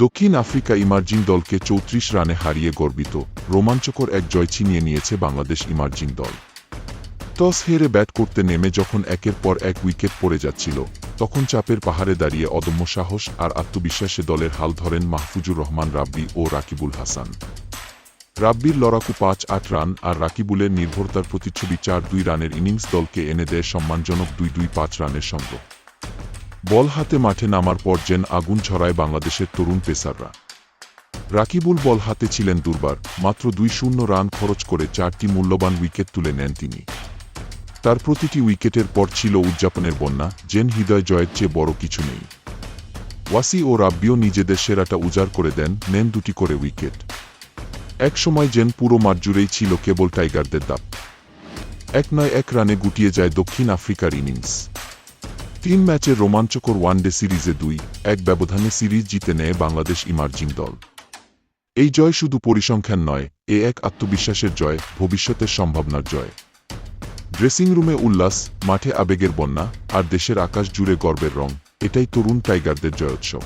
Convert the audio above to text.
দক্ষিণ Africa emerging দলকে চৌত্রিশ রানে হারিয়ে গর্বিত। রোমাঞ্চকর এক জয় ছিনিয়ে নিয়েছে বাংলাদেশ ইমার্জিং দল। টস হেরে ব্যাট করতে নেমে যখন একের পর এক উইকেট পড়ে যাচ্ছিল, তখন চাপের পাহাড়ে দাঁড়িয়ে অদম্য সাহস আর আত্মবিশ্বাসে দলের হাল ধরেন মাহফুজুর রহমান, রাব্বি ও রাকিবুল হাসান। রাব্বির লড়াকু পাঁচ আট রান আর রাকিবুলের নির্ভরতার প্রতিচ্ছবি চার দুই রানের ইনিংস দলকে এনে দেয় সম্মানজনক দুই দুই পাঁচ রানের সঙ্গ বল হাতে মাঠে নামার পর যেন আগুন ছড়ায় বাংলাদেশের তরুণ পেসাররা। রাকিবুল বল হাতে ছিলেন দুর্বার, মাত্র দুই শূন্য রান খরচ করে চারটি মূল্যবান উইকেট তুলে নেন তিনি। তার প্রতিটি উইকেটের পর ছিল উদযাপনের বন্যা জেন হৃদয় জয়ের চেয়ে বড় কিছু নেই। ওয়াসি ও রাব্বিও নিজেদের সেরাটা উজাড় করে দেন, নেন দুটি করে উইকেট। এক সময় জেন পুরো মাঠ জুড়েই ছিল কেবল টাইগারদের দাপ। এক নয় এক রানে গুটিয়ে যায় দক্ষিণ আফ্রিকার ইনিংস। তিন ম্যাচের রোমাঞ্চকর ওয়ানডে সিরিজে দুই, এক ব্যবধানে সিরিজ জিতে নেয় বাংলাদেশ ইমার্জিং দল। এই জয় শুধু পরিসংখ্যান নয়, এ এক আত্মবিশ্বাসের জয়, ভবিষ্যতের সম্ভাবনার জয়। ড্রেসিং রুমে উল্লাস, মাঠে আবেগের বন্যা, আর দেশের আকাশ জুড়ে গর্বের রং, এটাই তরুণ টাইগারদের জয়োৎসব।